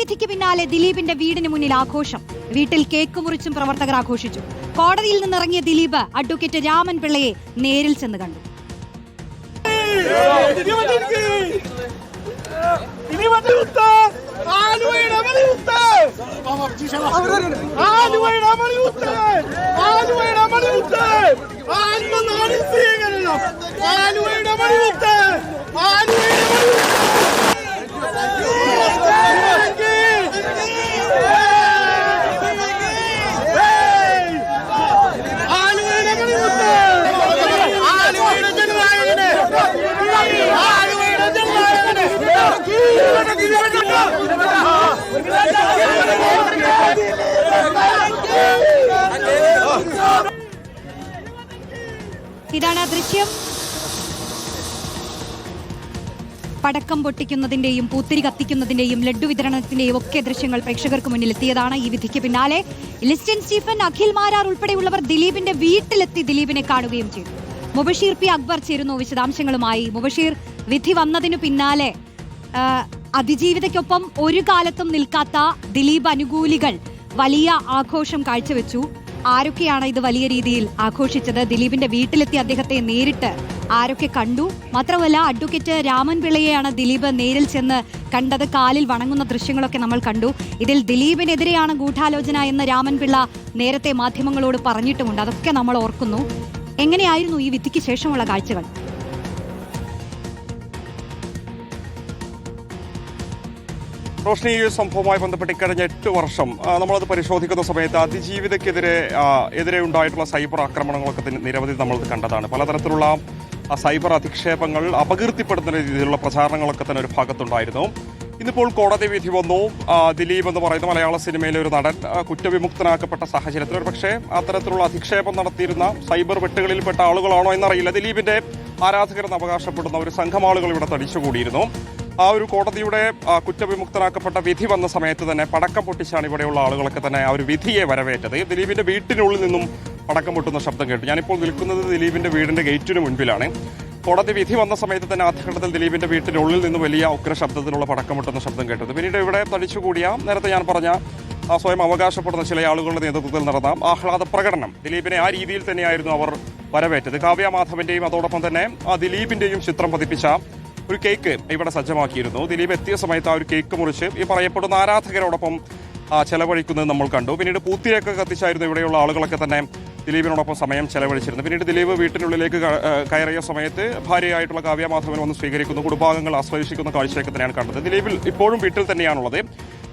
വിധിക്ക് പിന്നാലെ ദിലീപിന്റെ വീടിന് മുന്നിൽ ആഘോഷം. വീട്ടിൽ കേക്ക് മുറിച്ചും പ്രവർത്തകർ ആഘോഷിച്ചു. കോടതിയിൽ നിന്നിറങ്ങിയ ദിലീപ് അഡ്വക്കേറ്റ് രാമൻ പിള്ളയെ നേരിൽ ചെന്ന് കണ്ടു. ആലുവയുടെ മണിമുത്ത് ആത്മനാടി സ്വീകരണം ആലുവയുടെ മണിമുത്ത് ആലുവയുടെ ആലുവയുടെ മണിമുത്ത് ആലുവയുടെ ജനനായകനെ ആലുവയുടെ ജനനായകനെ ഇതാണ് ആ ദൃശ്യം. പടക്കം പൊട്ടിക്കുന്നതിന്റെയും പൂത്തിരി കത്തിക്കുന്നതിന്റെയും ലഡ്ഡു വിതരണത്തിന്റെയും ഒക്കെ ദൃശ്യങ്ങൾ പ്രേക്ഷകർക്ക് മുന്നിൽ എത്തിയതാണ് ഈ വിധിക്ക് പിന്നാലെ. ലിസ്റ്റൻ സ്റ്റീഫൻ അഖിൽ മാരാർ ഉൾപ്പെടെയുള്ളവർ ദിലീപിന്റെ വീട്ടിലെത്തി ദിലീപിനെ കാണുകയും ചെയ്തു. മുബഷീർ പി അക്ബർ ചേരുന്നു വിശദാംശങ്ങളുമായി. മുബഷീർ വിധി വന്നതിനു പിന്നാലെ അതിജീവിതയ്ക്കൊപ്പം ഒരു കാലത്തും നിൽക്കാത്ത ദിലീപ് അനുകൂലികൾ വലിയ ആഘോഷം കാഴ്ചവെച്ചു. ആരൊക്കെയാണ് ഇത് വലിയ രീതിയിൽ ആഘോഷിച്ചത്? ദിലീപിന്റെ വീട്ടിലെത്തി അദ്ദേഹത്തെ നേരിട്ട് ആരൊക്കെ കണ്ടു? മാത്രമല്ല അഡ്വക്കേറ്റ് രാമൻ പിള്ളയെയാണ് ദിലീപ് നേരിൽ ചെന്ന് കണ്ടത്. കാലിൽ വണങ്ങുന്ന ദൃശ്യങ്ങളൊക്കെ നമ്മൾ കണ്ടു. ഇതിൽ ദിലീപിനെതിരെയാണ് ഗൂഢാലോചന എന്ന് രാമൻ പിള്ള നേരത്തെ മാധ്യമങ്ങളോട് പറഞ്ഞിട്ടുമുണ്ട്. അതൊക്കെ നമ്മൾ ഓർക്കുന്നു. എങ്ങനെയായിരുന്നു ഈ വിധിക്ക് ശേഷമുള്ള കാഴ്ചകൾ? റോഷ്നി ഈ സംഭവവുമായി ബന്ധപ്പെട്ട് ഇക്കഴിഞ്ഞ എട്ട് വർഷം നമ്മളത് പരിശോധിക്കുന്ന സമയത്ത് അതിജീവിതക്കെതിരെ എതിരെ ഉണ്ടായിട്ടുള്ള സൈബർ ആക്രമണങ്ങളൊക്കെ നിരവധി നമ്മൾ കണ്ടതാണ്. പലതരത്തിലുള്ള സൈബർ അധിക്ഷേപങ്ങൾ അപകീർത്തിപ്പെടുത്തുന്ന രീതിയിലുള്ള പ്രചാരണങ്ങളൊക്കെ തന്നെ ഒരു ഭാഗത്തുണ്ടായിരുന്നു. ഇന്നിപ്പോൾ കോടതി വിധി വന്നു. ദിലീപ് എന്ന് പറയുന്ന മലയാള സിനിമയിലെ ഒരു നടൻ കുറ്റവിമുക്തനാക്കപ്പെട്ട സാഹചര്യത്തിൽ ഒരു പക്ഷേ അത്തരത്തിലുള്ള അധിക്ഷേപം നടത്തിയിരുന്ന സൈബർ വെട്ടുകളിൽപ്പെട്ട ആളുകളാണോ എന്നറിയില്ല. ദിലീപിന്റെ ആരാധകരെന്ന് അവകാശപ്പെടുന്ന ഒരു സംഘം ആളുകൾ ഇവിടെ തടിച്ചുകൂടിയിരുന്നു. ആ ഒരു കോടതിയുടെ കുറ്റവിമുക്തരാക്കപ്പെട്ട വിധി വന്ന സമയത്ത് തന്നെ പടക്കം പൊട്ടിച്ചാണ് ഇവിടെയുള്ള ആളുകളൊക്കെ തന്നെ ആ ഒരു വിധിയെ വരവേറ്റത്. ദിലീപിന്റെ വീട്ടിനുള്ളിൽ നിന്നും പടക്കം പൊട്ടുന്ന ശബ്ദം കേട്ടു. ഞാനിപ്പോൾ നിൽക്കുന്നത് ദിലീപിന്റെ വീടിന്റെ ഗേറ്റിന് മുൻപിലാണ്. കോടതി വിധി വന്ന സമയത്ത് തന്നെ ആദ്യഘട്ടത്തിൽ ദിലീപിന്റെ വീട്ടിനുള്ളിൽ നിന്ന് വലിയ ഉഗ്ര ശബ്ദത്തിലുള്ള പടക്കം പൊട്ടുന്ന ശബ്ദം കേട്ടത്. പിന്നീട് ഇവിടെ തടിച്ചുകൂടിയ നേരത്തെ ഞാൻ പറഞ്ഞ സ്വയം അവകാശപ്പെടുന്ന ചില ആളുകളുടെ നേതൃത്വത്തിൽ നടന്ന ആഹ്ലാദ പ്രകടനം ദിലീപിനെ ആ രീതിയിൽ തന്നെയായിരുന്നു അവർ വരവേറ്റത്. കാവ്യ മാധവന്റെയും അതോടൊപ്പം തന്നെ ആ ദിലീപിന്റെയും ചിത്രം പതിപ്പിച്ച ഒരു കേക്ക് ഇവിടെ സജ്ജമാക്കിയിരുന്നു. ദിലീപ് എത്തിയ സമയത്ത് ആ ഒരു കേക്ക് മുറിച്ച് ഈ പറയപ്പെടുന്ന ആരാധകരോടൊപ്പം ചെലവഴിക്കുന്നത് നമ്മൾ കണ്ടു. പിന്നീട് പൂത്തിരിയൊക്കെ കത്തിച്ചായിരുന്നു ഇവിടെയുള്ള ആളുകളൊക്കെ തന്നെ ദിലീപിനോടൊപ്പം സമയം ചെലവഴിച്ചിരുന്നു പിന്നീട് ദിലീപ് വീട്ടിനുള്ളിലേക്ക് കയറിയ സമയത്ത് ഭാര്യയായിട്ടുള്ള കാവ്യ മാധവൻ വന്ന് സ്വീകരിക്കുന്നു. കുടുംബാംഗങ്ങൾ ആശ്ലേഷിക്കുന്ന കാഴ്ചയൊക്കെ തന്നെയാണ് കണ്ടത്. ദിലീപിൽ ഇപ്പോഴും വീട്ടിൽ തന്നെയാണുള്ളത്.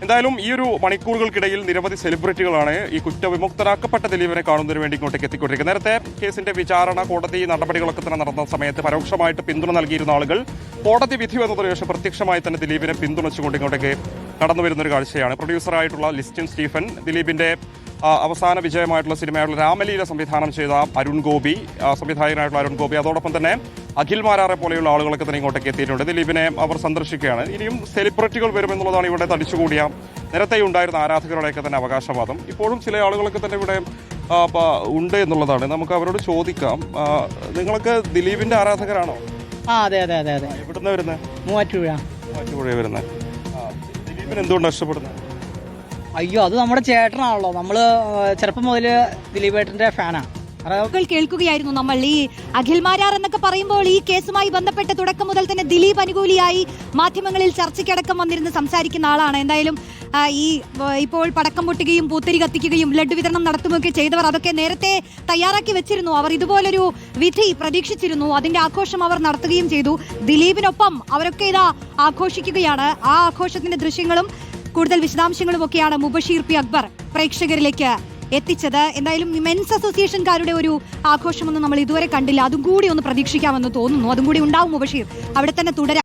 എന്തായാലും ഈ ഒരു മണിക്കൂറുകൾക്കിടയിൽ നിരവധി സെലിബ്രിറ്റികളാണ് ഈ കുറ്റവിമുക്തരാക്കപ്പെട്ട ദിലീപിനെ കാണുന്നതിന് വേണ്ടി ഇങ്ങോട്ടേക്ക് എത്തിക്കൊണ്ടിരിക്കുന്നത്. നേരത്തെ കേസിന്റെ വിചാരണ കോടതി നടപടികളൊക്കെ തന്നെ നടന്ന സമയത്ത് പരോക്ഷമായിട്ട് പിന്തുണ നൽകിയിരുന്ന ആളുകൾ കോടതി വിധി വന്നതിനു ശേഷം പ്രത്യക്ഷമായി തന്നെ ദിലീപിനെ പിന്തുണച്ചുകൊണ്ട് ഇങ്ങോട്ടേക്ക് കടന്നു വരുന്ന ഒരു കാഴ്ചയാണ്. പ്രൊഡ്യൂസറായിട്ടുള്ള ലിസ്റ്റിൻ സ്റ്റീഫൻ ദിലീപിന്റെ അവസാന വിജയമായിട്ടുള്ള സിനിമയായിട്ടുള്ള രാമലീല സംവിധാനം ചെയ്ത അരുൺ ഗോപി സംവിധായകനായിട്ടുള്ള അരുൺ ഗോപി. അതോടൊപ്പം തന്നെ അഖിൽ മാരാറെ പോലെയുള്ള ആളുകളൊക്കെ തന്നെ ഇങ്ങോട്ടേക്ക് എത്തിയിട്ടുണ്ട്. ദിലീപിനെ അവർ സന്ദർശിക്കുകയാണ്. ഇനിയും സെലിബ്രിറ്റികൾ വരുമെന്നുള്ളതാണ് ഇവിടെ തടിച്ചുകൂടിയ നേരത്തെ ഉണ്ടായിരുന്ന ആരാധകരുടെയൊക്കെ തന്നെ അവകാശവാദം. ഇപ്പോഴും ചില ആളുകളൊക്കെ തന്നെ ഇവിടെ ഉണ്ട് എന്നുള്ളതാണ്. നമുക്ക് അവരോട് ചോദിക്കാം. നിങ്ങളൊക്കെ നിങ്ങൾക്ക് ദിലീപിന്റെ ആരാധകരാണോ? ആ അതെ അതെ അതെ അതെ. എവിടുന്ന വരുന്നത് മൂവാറ്റുപുഴ. മൂവാറ്റുപുഴ വരുന്നത് ദിലീപിന് എന്തുകൊണ്ട് ഇഷ്ടപ്പെടുന്നത് അയ്യോ അത് നമ്മുടെ ചേട്ടനാണല്ലോ. നമ്മൾ ചെറുപ്പം മുതൽ ദിലീപേട്ടന്റെ ഫാനാ. കേൾക്കുകയായിരുന്നു നമ്മൾ. ഈ അഖിൽ മാരാർ എന്നൊക്കെ പറയുമ്പോൾ ഈ കേസുമായി ബന്ധപ്പെട്ട് തുടക്കം മുതൽ തന്നെ ദിലീപ് അനുകൂലിയായി മാധ്യമങ്ങളിൽ ചർച്ചയ്ക്കടക്കം വന്നിരുന്ന് സംസാരിക്കുന്ന ആളാണ്. എന്തായാലും ഈ ഇപ്പോൾ പടക്കം പൊട്ടുകയും പൂത്തിരി കത്തിക്കുകയും ലഡ്ഡു വിതരണം നടത്തുകയൊക്കെ ചെയ്തവർ അതൊക്കെ നേരത്തെ തയ്യാറാക്കി വെച്ചിരുന്നു. അവർ ഇതുപോലൊരു വിധി പ്രതീക്ഷിച്ചിരുന്നു. അതിന്റെ ആഘോഷം അവർ നടത്തുകയും ചെയ്തു. ദിലീപിനൊപ്പം അവരൊക്കെ ഇതാ ആഘോഷിക്കുകയാണ്. ആ ആഘോഷത്തിന്റെ ദൃശ്യങ്ങളും കൂടുതൽ വിശദാംശങ്ങളും ഒക്കെയാണ് മുബഷീർ പി അക്ബർ പ്രേക്ഷകരിലേക്ക് എത്തിച്ചത്. എന്തായാലും മെൻസ് അസോസിയേഷൻകാരുടെ ഒരു ആഘോഷമൊന്നും നമ്മൾ ഇതുവരെ കണ്ടില്ല. അതും കൂടി ഒന്ന് പ്രതീക്ഷിക്കാമെന്ന് തോന്നുന്നു. അതും കൂടി ഉണ്ടാവും മുബഷീർ. അവിടെ തന്നെ തുടരാം.